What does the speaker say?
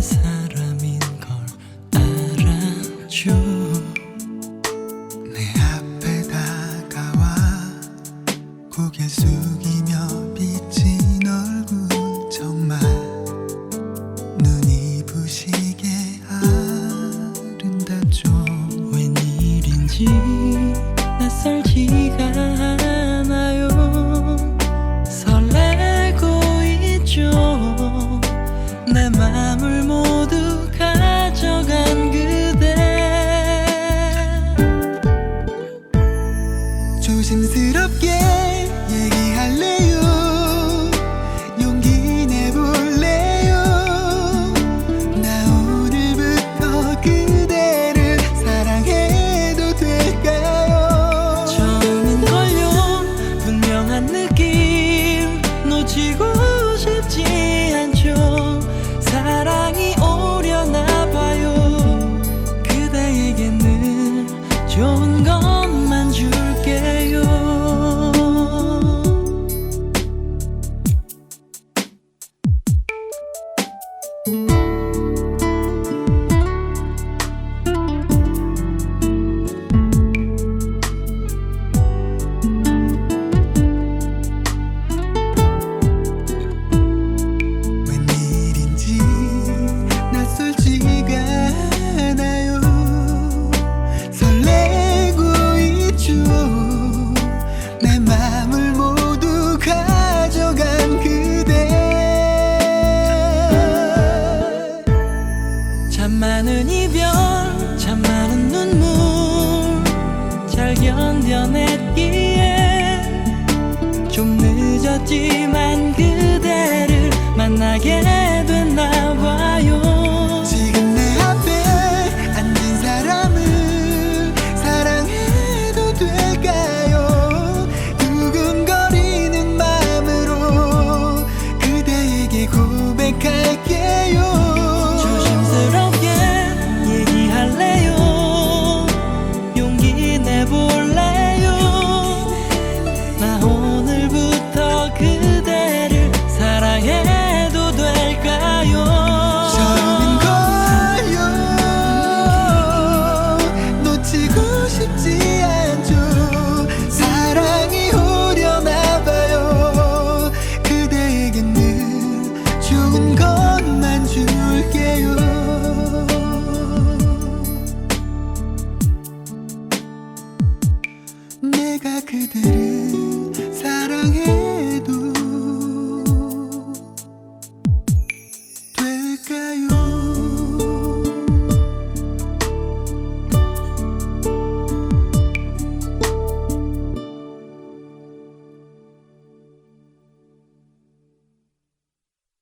this 낯설지 낯설지가 지고 again. 그대를 사랑해도 될까요?